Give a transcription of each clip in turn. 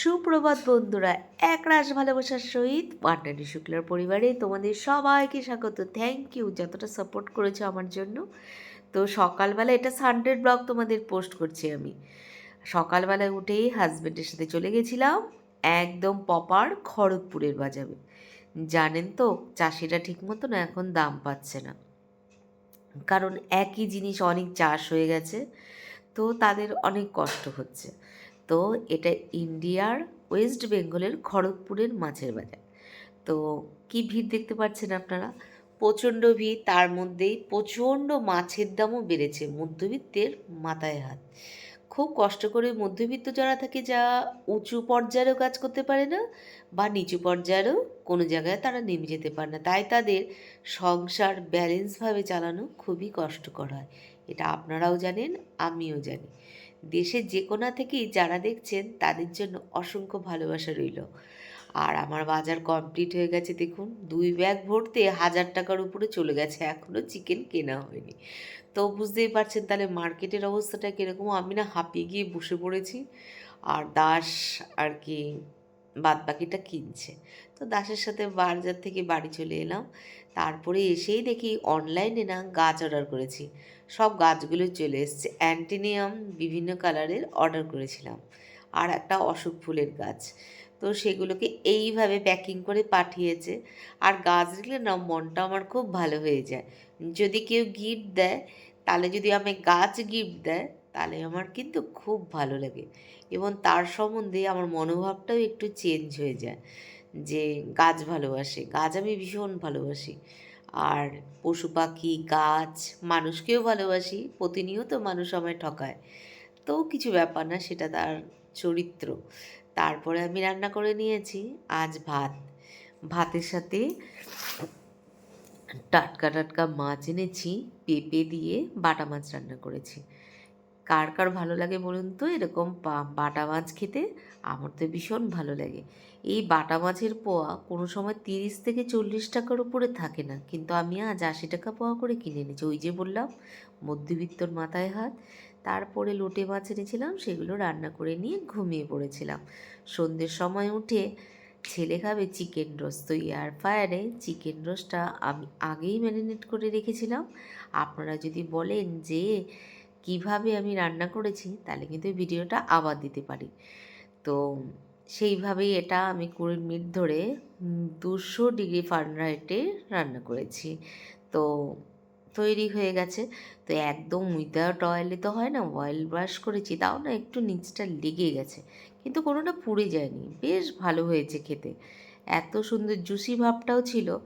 সুপ্রভাত বন্ধুরা, এক রাস ভালোবাসার সহিত পাটনাটি শুক্লার পরিবারে তোমাদের সবাইকে স্বাগত। থ্যাংক ইউ যতটা সাপোর্ট করেছ আমার জন্য। তো সকালবেলা এটা সানডে ব্লগ তোমাদের পোস্ট করছি আমি। সকালবেলায় উঠেই হাজব্যান্ডের সাথে চলে গেছিলাম, একদম পপার খড়গপুরের বাজারে। জানেন তো, চাষিরা ঠিক মতো না এখন দাম পাচ্ছে না। কারণ একই জিনিস অনেক চাষ হয়ে গেছে, তো তাদের অনেক কষ্ট হচ্ছে। তো এটা ইন্ডিয়ার ওয়েস্ট বেঙ্গলের খড়গপুরের মাছের বাজার। তো কি ভিড় দেখতে পাচ্ছেন আপনারা? প্রচণ্ড ভিড়, তার মধ্যেই প্রচণ্ড মাছের দামও বেড়েছে, মধ্যবিত্তের মাথায় হাত। খুব কষ্ট করে মধ্যবিত্ত যারা থাকে, যা উঁচু পর্যায়েও কাজ করতে পারে না বা নিচু পর্যায়েও কোনো জায়গায় তারা নেমে যেতে পারে না। তাই তাদের সংসার ব্যালেন্সভাবে চালানো খুবই কষ্টকর হয়। এটা আপনারাও জানেন, আমিও জানি। দেশের যে কোনা থেকেই যারা দেখছেন, তাদের জন্য অসংখ্য ভালোবাসা রইল। আর আমার বাজার কমপ্লিট হয়ে গেছে, দেখুন। দুই ব্যাগ ভরতে, হাজার টাকার উপরে চলে গেছে এখনও চিকেন কেনা হয়নি। তো বুঝতেই পারছেন তাহলে মার্কেটের অবস্থাটা কীরকম? আমি না হাঁপিয়ে গিয়ে বসে পড়েছি। আর দাস আর কি বাদ বাকিটা কিনছে। তো দাসের সাথে বাজার থেকে বাড়ি চলে এলাম। তারপরে এসেই দেখি অনলাইনে না গাছ অর্ডার করেছি। সব গাছগুলো চলে এসছে। অ্যান্টিনিয়াম বিভিন্ন কালারের অর্ডার করেছিলাম। আর একটা অশোক ফুলের গাছ। তো সেগুলোকে এইভাবে প্যাকিং করে পাঠিয়েছে। আর গাছ দেখলে না, মনটা আমার খুব ভালো হয়ে যায়। যদি কেউ গিফট দেয়, তাহলে যদি আমি গাছ গিফট দেয়, তাহলে আমার কিন্তু খুব ভালো লাগে। এবং তার সম্বন্ধে আমার মনোভাবটাও একটু চেঞ্জ হয়ে যায় যে গাছ ভালোবাসে। গাছ আমি ভীষণ ভালোবাসি। আর পশু পাখি, গাছ, মানুষকেও ভালোবাসি। প্রতিনিয়ত মানুষ আমায় ঠকায়। তো কিছু ব্যাপার না, সেটা তার চরিত্র। তারপরে আমি রান্না করে নিয়েছি আজ ভাত। ভাতের সাথে টাটকা টাটকা মাছ এনেছি, পেঁপে দিয়ে বাটা মাছ রান্না করেছি। কার কার ভালো লাগে বলুন তো? এরকম বাটা মাছ খেতে আমার তো ভীষণ ভালো লাগে। এই বাটা মাছের পোয়া কোনো সময় তিরিশ থেকে চল্লিশ টাকার উপরে থাকে না, কিন্তু আমি আজ আশি টাকা পোয়া করে কিনে এনেছি। ওই যে বললাম, মধ্যবিত্তর মাথায় হাত। তারপরে লোটে মাছ এনেছিলাম, সেগুলো রান্না করে নিয়ে ঘুমিয়ে পড়েছিলাম। সন্ধ্যের সময় উঠে ছেলে খাবে চিকেন রোস্ট তো এয়ার ফায়ারে চিকেন রোস্টটা আমি আগেই ম্যারিনেট করে রেখেছিলাম। আপনারা যদি বলেন যে কীভাবে আমি রান্না করেছি, তাহলে কিন্তু ভিডিওটা আবার দিতে পারি। তো সেইভাবেই এটা আমি কুড়ি মিনিট ধরে দুশো ডিগ্রি ফারেনহাইটে রান্না করেছি। তো তৈরি হয়ে গেছে। তো একদম উইদাউট অয়েলে তো হয় না অয়েল ব্রাশ করেছি, তাও না একটু নিচটা লেগে গেছে। কিন্তু কোনোটা পুড়ে যায়নি। বেশ ভালো হয়েছে খেতে। এত সুন্দর জুসি ভাবটাও ছিল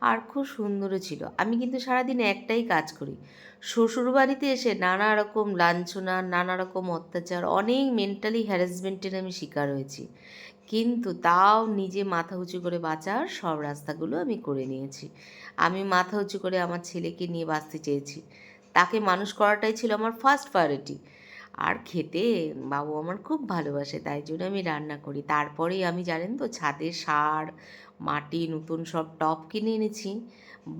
আর খুব সুন্দরও ছিল। আমি কিন্তু সারাদিন একটাই কাজ করি। শ্বশুর বাড়িতে এসে নানা রকম লাঞ্ছনা, নানা রকম অত্যাচার, অনেক মেন্টালি হ্যারাসমেন্টের আমি শিকার হয়েছি। কিন্তু তাও নিজে মাথা উঁচু করে বাঁচার সব রাস্তাগুলো আমি করে নিয়েছি। আমি মাথা উঁচু করে আমার ছেলেকে নিয়ে বাঁচতে চেয়েছি। তাকে মানুষ করাটাই ছিল আমার ফার্স্ট প্রায়োরিটি আর খেতে বাবু আমার খুব ভালোবাসে, তাই জন্য আমি রান্না করি। তারপরেই আমি জানেন তো, ছাদে সার, মাটি, নতুন সব টব কিনে এনেছি।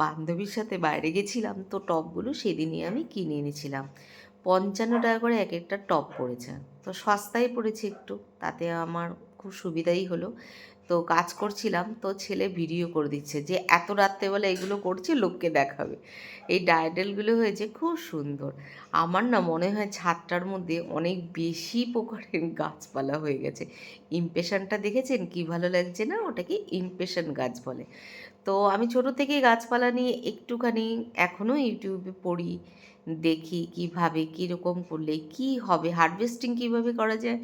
বান্ধবীর সাথে বাইরে গেছিলাম তো টবগুলো সেদিনই আমি কিনে এনেছিলাম। পঞ্চান্ন টাকা করে এক একটা টপ পড়েছে। তো সস্তায় পড়েছে একটু, তাতে আমার খুব সুবিধাই হলো। তো কাজ করছিলাম, তো ছেলে ভিডিও করে দিচ্ছে যে, এত রাত্রেবেলা এগুলো করছে, লোককে দেখাবে। এই ডায়ডেলগুলো হয়েছে খুব সুন্দর। আমার না মনে হয় ছাদটার মধ্যে অনেক বেশি প্রকারের গাছপালা হয়ে গেছে। ইমপ্রেশনটা দেখেছেন? কি ভালো লাগছে না ওটাকে ইমপ্রেশন গাছ বলে। তো আমি ছোট থেকেই গাছপালা নিয়ে একটুখানি এখনও ইউটিউবে পড়ি, দেখি কীভাবে, কীরকম করলে কি হবে হারভেস্টিং কীভাবে করা যায়,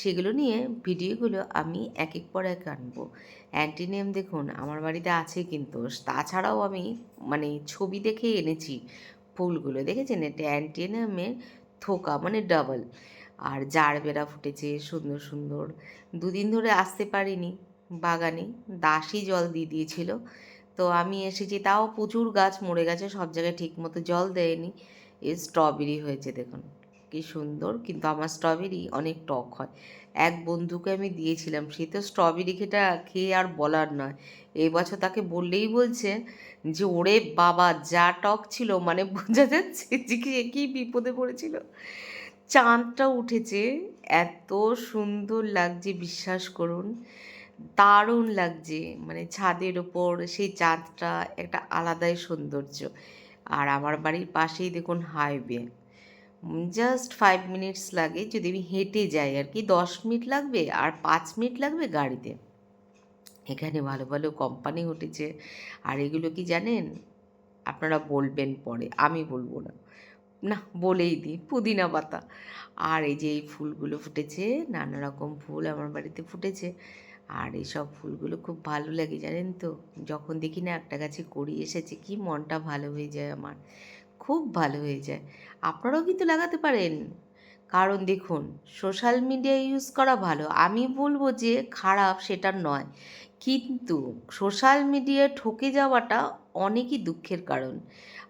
সেগুলো নিয়ে ভিডিওগুলো আমি এক এক পর এক আনব। অ্যান্টিনিয়াম দেখুন, আমার বাড়িতে আছে কিন্তু, তাছাড়াও আমি মানে ছবি দেখে এনেছি ফুলগুলো, দেখেছেন? এটা অ্যান্টিনিয়ামের থোকা মানে ডাবল আর জার বেড়া ফুটেছে সুন্দর সুন্দর, দুদিন ধরে আসতে পারিনি। বাগানে। দাসই জল দিয়ে দিয়েছিল। তো আমি এসেছি, তাও প্রচুর গাছ মরে গেছে, সব জায়গায় ঠিক মতো জল দেয়নি। এই স্ট্রবেরি হয়েছে, দেখুন। কি সুন্দর, কিন্তু আমার স্ট্রবেরি অনেক টক হয়। এক বন্ধুকে আমি দিয়েছিলাম, সে তো স্ট্রবেরি খেটা খেয়ে আর বলার নয়। এই বছর তাকে বললেই বলছে যে, ওরে বাবা, যা টক ছিল মানে বোঝা যাচ্ছে যে, কি, কী বিপদে পড়েছিল? চাঁদটা উঠেছে, এত সুন্দর লাগছে, বিশ্বাস করুন। দারুণ লাগছে। মানে ছাদের ওপর সেই চাঁদটা একটা আলাদাই সৌন্দর্য। আর আমার বাড়ির পাশেই দেখুন হাইওয়ে জাস্ট ফাইভ মিনিটস লাগে। যদি আমি হেঁটে যাই আর কি, দশ মিনিট লাগবে আর পাঁচ মিনিট লাগবে গাড়িতে। এখানে ভালো ভালো কোম্পানি উঠেছে। আর এগুলো কি জানেন? আপনারা বলবেন পরে। আমি বলব না। না, বলেই দিই। পুদিনা পাতা। আর এই যে এই ফুলগুলো ফুটেছে, নানা রকম ফুল আমার বাড়িতে ফুটেছে। আর এসব ফুলগুলো খুব ভালো লাগে, জানেন তো? যখন দেখি না একটা গাছে করি এসেছে, কি মনটা ভালো হয়ে যায় আমার। খুব ভালো হয়ে যায়। আপনারাও কিন্তু লাগাতে পারেন। কারণ দেখুন সোশ্যাল মিডিয়া ইউজ করা ভালো। আমি বলব যে খারাপ সেটা নয়। কিন্তু সোশ্যাল মিডিয়ায় ঠকে যাওয়াটা অনেকই দুঃখের কারণ।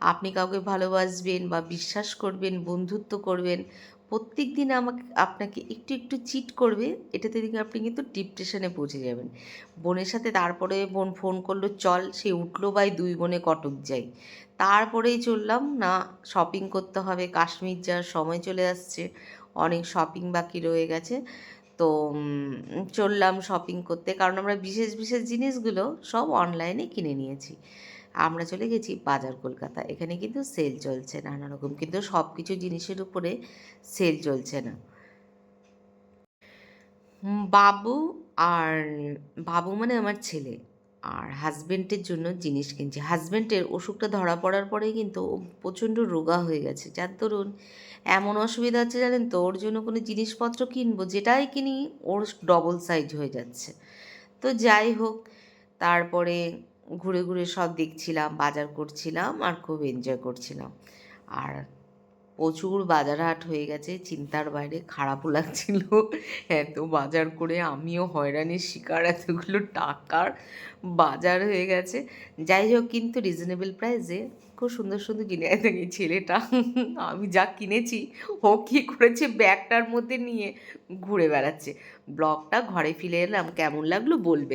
আপনি কাউকে ভালোবাসবেন বা বিশ্বাস করবেন, বন্ধুত্ব করবেন প্রত্যেক দিন আমাকে, আপনাকে একটু একটু চিট করবে, এটাতে দেখে আপনি কিন্তু ডিপ্রেশনে পৌঁছে যাবেন। বোনের সাথে তারপরে বোন ফোন করল, চল। সে উঠল বাই দুই বোনে কটক যাই। তারপরেই চললাম, না শপিং করতে হবে, কাশ্মীর যাওয়ার সময় চলে আসছে, অনেক শপিং বাকি রয়ে গেছে। তো চললাম শপিং করতে, কারণ আমরা বিশেষ বিশেষ জিনিসগুলো সব অনলাইনে কিনে নিয়েছি। আমরা চলে গেছি বাজার কলকাতা। এখানে কিন্তু সেল চলছে, নানা রকম। কিন্তু সব কিছু জিনিসের উপরে সেল চলছে না। বাবু আর, বাবু মানে আমার ছেলে আর হাজবেন্ডের জন্য জিনিস কিনছি। হাজব্যান্ডের অসুখটা ধরা পড়ার পরেই কিন্তু ও প্রচণ্ড রোগা হয়ে গেছে। যার দরুন এমন অসুবিধা হচ্ছে জানেন তো, ওর জন্য কোনো জিনিসপত্র কিনবো, যেটাই কিনি, ওর ডবল সাইজ হয়ে যাচ্ছে। তো যাই হোক, তারপরে ঘুরে ঘুরে সব দেখছিলাম, বাজার করছিলাম আর খুব এনজয় করছিলাম। আর প্রচুর বাজার হাট হয়ে গেছে, চিন্তার বাইরে, খারাপও লাগছিল। এত বাজার করে আমিও হয়রানির শিকার, এতগুলো টাকার বাজার হয়ে গেছে। যাই হোক, কিন্তু রিজনেবল প্রাইসে খুব সুন্দর সুন্দর কিনে এই ছেলেটা। আমি যা কিনেছি, ও কী করেছে, ব্যাগটার মধ্যে নিয়ে ঘুরে বেড়াচ্ছে। ব্লগটা ঘরে ফিরে এলাম, কেমন লাগল বলবেন